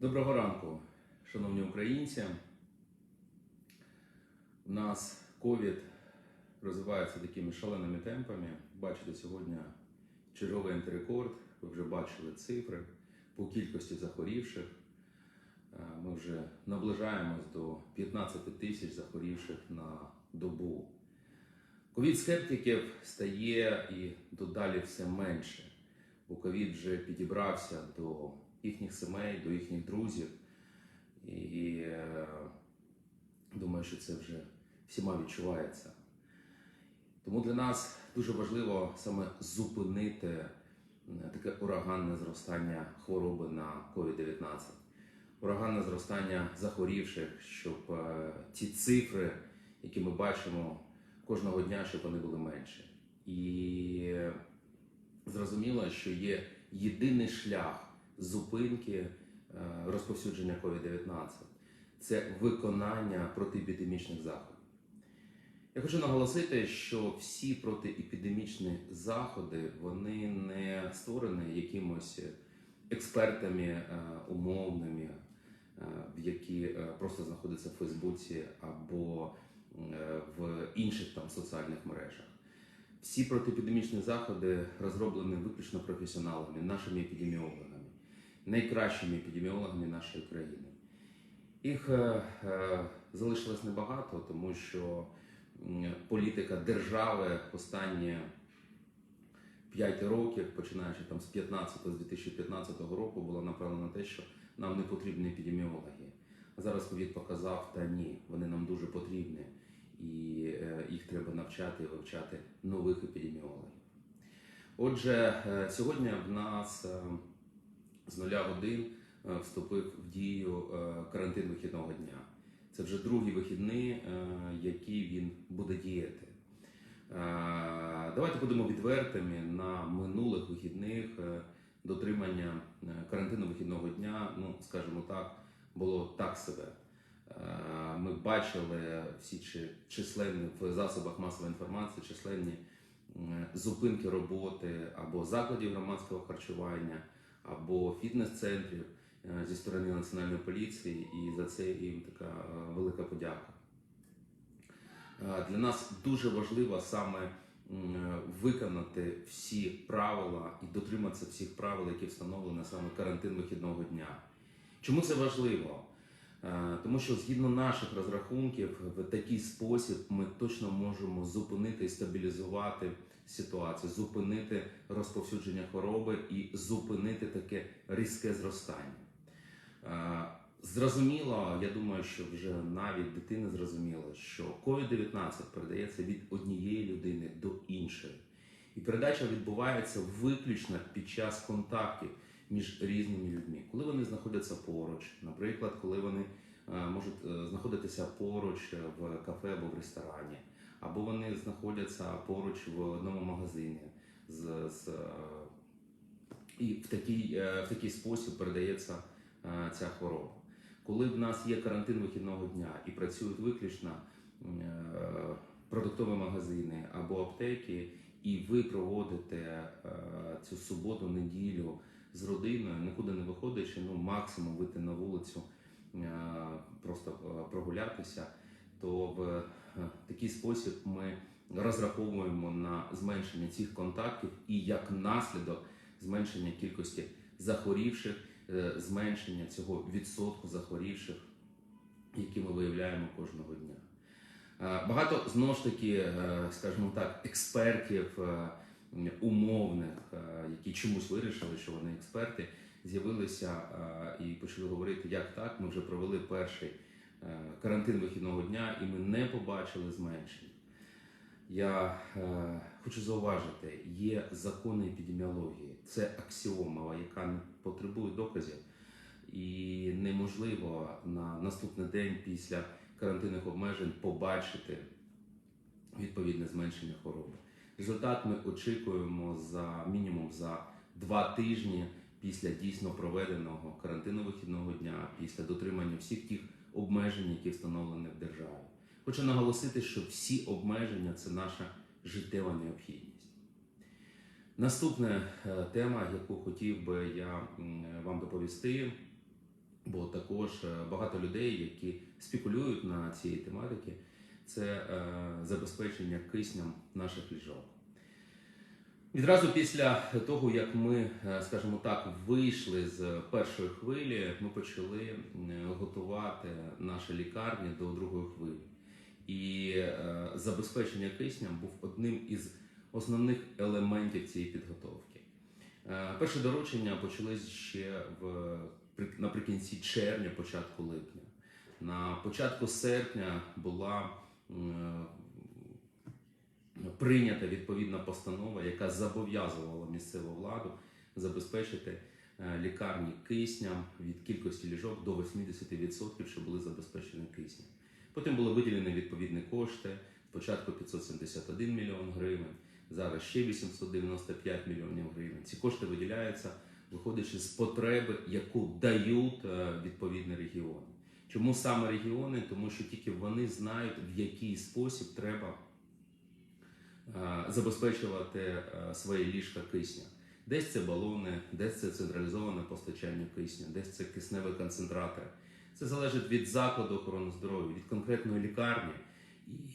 Доброго ранку, шановні українці. У нас ковід розвивається такими шаленими темпами. Бачите, сьогодні черговий антирекорд. Ви вже бачили цифри по кількості захворівших. Е, Ми вже наближаємось до 15 тисяч захворівших на добу. Ковід-скептиків стає і додалі все менше, бо ковід вже підібрався до їхніх сімей, до їхніх друзів. І е, думаю, що це вже всіма відчувається. Тому для нас дуже важливо саме зупинити е, таке ураганне зростання хвороби на COVID-19, ураганне зростання захворівших, щоб е, ті цифри, які ми бачимо кожного дня, щоб вони були менші. І зрозуміло, що є єдиний шлях зупинки е, розповсюдження COVID-19 це виконання протиепідемічних заходів. Я хочу наголосити, що всі протиепідемічні заходи вони не створені якимось експертами е, умовними, е, які просто знаходяться в Фейсбуці або в інших там соціальних мережах. Всі протиепідемічні заходи розроблені виключно професіоналами, нашими епідеміологами, найкращими епідеміологами нашої країни. Їх е, е, залишилось небагато, тому що політика держави останні 5 років, починаючи там з 15 з 2015 року, була направлена на те, що нам не потрібні епідеміологи. А зараз ковід показав, та ні, вони нам дуже потрібні, і е, їх треба навчати і вивчати нових епідеміологів. Отже, сьогодні в нас з нуля годин е, вступив в дію е, карантин вихідного дня. Це вже другий вихідний, е, який він буде діяти. Давайте будемо відвертими на минулих вихідних дотримання карантину вихідного дня, ну скажімо так, було так себе. Ми бачили всі чи- численні в засобах масової інформації, численні зупинки роботи або закладів громадського харчування, або фітнес-центрів е, зі сторони національної поліції, і за це їм така е, велика подяка. Е, Для нас дуже важливо саме виконати всі правила і дотриматися всіх правил, які встановлені саме карантин вихідного дня. Чому це важливо? Е, Тому що згідно наших розрахунків, в такий спосіб ми точно можемо зупинити і стабілізувати ситуацію, зупинити розповсюдження хвороби і зупинити таке різке зростання. Е, Зрозуміло, я думаю, що вже навіть дитина зрозуміла, що COVID-19 передається від однієї людини до іншої. І передача відбувається виключно під час контактів між різними людьми, коли вони знаходяться поруч, наприклад, коли вони е, можуть е, знаходитися поруч в кафе або в ресторані, або вони знаходяться поруч в одному магазині з, з, е, і в такий, в такий спосіб передається ця хвороба. Коли в нас є карантин вихідного дня і працюють виключно продуктові магазини або аптеки, і ви проводите цю суботу, неділю з родиною, нікуди не виходячи, ну максимум вийти на вулицю, е, просто е, прогулятися, то в е, такий спосіб ми розраховуємо на зменшення цих контактів і як наслідок зменшення кількості захворівших, зменшення цього відсотку захворівших, які ми виявляємо кожного дня. Багато знову ж таки, скажімо так, експертів умовних, е, які чомусь вирішили, що вони експерти, з'явилися е, і почали говорити, як так. Ми вже провели перший е, карантин вихідного дня, і ми не побачили зменшення. Я хочу зауважити, є закони епідеміології, це аксіома, яка не потребує доказів, і неможливо на наступний день після карантинних обмежень побачити відповідне зменшення хвороби. Результат ми очікуємо за мінімум за два тижні після дійсно проведеного карантину вихідного дня, після дотримання всіх тих обмежень, які встановлені в державі. Хочу наголосити, що всі обмеження це наша життєва необхідність. Наступна е, тема, яку хотів би я вам доповісти, бо також е, багато людей, які спекулюють на цій тематиці, це е, забезпечення киснем наших ліжок. Відразу після того, як ми, е, скажімо так, вийшли з першої хвилі, ми почали е, готувати наші лікарні до другої хвилі. І забезпечення киснем був одним із основних елементів цієї підготовки. Е, Перші доручення почались ще в, наприкінці червня, початку липня. На початку серпня була прийнята відповідна постанова, яка зобов'язувала місцеву владу забезпечити е, лікарні кисням від кількості ліжок до 80%, що були забезпечені киснем. Потім були виділені відповідні кошти. Спочатку 571 мільйон гривень, зараз ще 895 мільйонів гривень. Ці кошти виділяються, виходячи з потреби, яку дають е, відповідні регіони. Чому саме регіони? Тому що тільки вони знають, в який спосіб треба е, забезпечувати е, свої ліжка кисня. Десь це балони, десь це централізоване постачання кисня, десь це кисневі концентратори. Це залежить від закладу охорони здоров'я, від конкретної лікарні.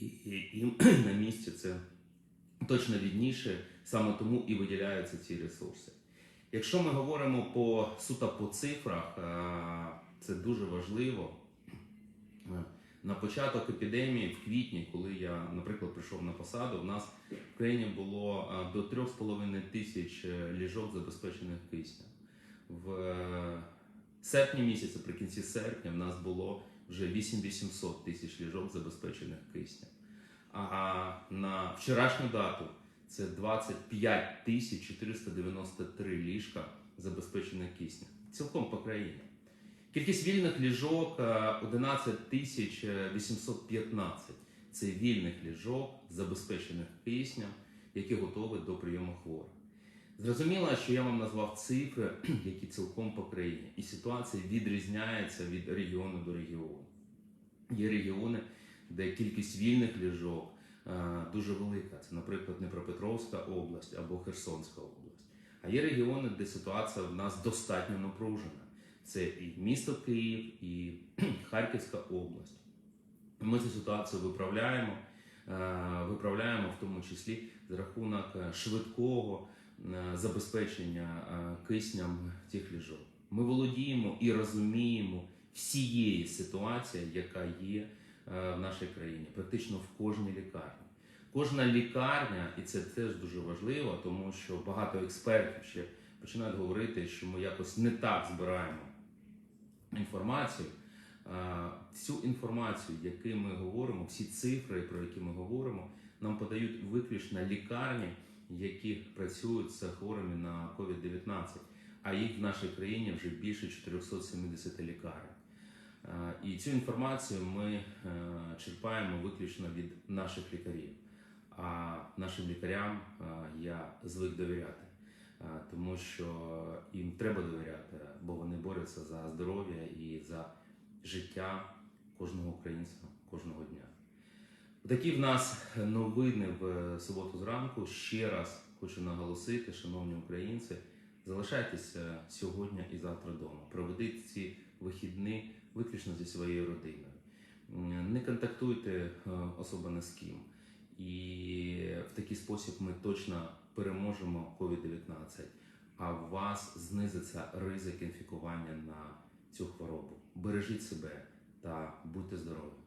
І, і, і на місці це точно відніше, саме тому і виділяються ці ресурси. Якщо ми говоримо по суто по цифрах, е, це дуже важливо. На початок епідемії, в квітні, коли я, наприклад, прийшов на посаду, в нас в країні було е, до 3,5 тисяч е, ліжок забезпечених киснем. В е, серпні місяці, при кінці серпня, в нас було вже 8800 тисяч ліжок забезпечених киснем. А на вчорашню дату це 25 тисяч 493 ліжка забезпечених киснем. Цілком по країні. Кількість вільних ліжок е, 11 тисяч 815. Це вільних ліжок, забезпечених киснем, які готові до прийому хворих. Зрозуміло, що я вам назвав цифри, які цілком по країні, і ситуація відрізняється від регіону до регіону. Є регіони, де кількість вільних ліжок е, дуже велика. Це, наприклад, Дніпропетровська область або Херсонська область. А є регіони, де ситуація в нас достатньо напружена. Це і місто Київ, і Харківська область. Ми цю ситуацію виправляємо, е, виправляємо в тому числі за рахунок е, швидкого е, забезпечення кисням тих ліжок. Ми володіємо і розуміємо всієї ситуації, яка є в нашій країні, практично в кожній лікарні. Кожна лікарня, і це теж дуже важливо, тому що багато експертів ще починають говорити, що ми якось не так збираємо інформацію. Всю інформацію, яку ми говоримо, всі цифри, про які ми говоримо, нам подають виключно лікарні, які працюють з хворими на COVID-19, а їх в нашій країні вже більше 470 лікарень. І цю інформацію ми е, черпаємо виключно від наших лікарів. А нашим лікарям е, я звик довіряти, тому що їм треба довіряти, бо вони борються за здоров'я і за життя кожного українця кожного дня. Такі в нас новини в суботу зранку. Ще раз хочу наголосити, шановні українці, залишайтеся сьогодні і завтра вдома. Проведіть ці вихідні виключно зі своєю родиною. Не контактуйте е, особо з ким. І в такий спосіб ми точно переможемо COVID-19, а у вас знизиться ризик інфікування на цю хворобу. Бережіть себе та будьте здорові!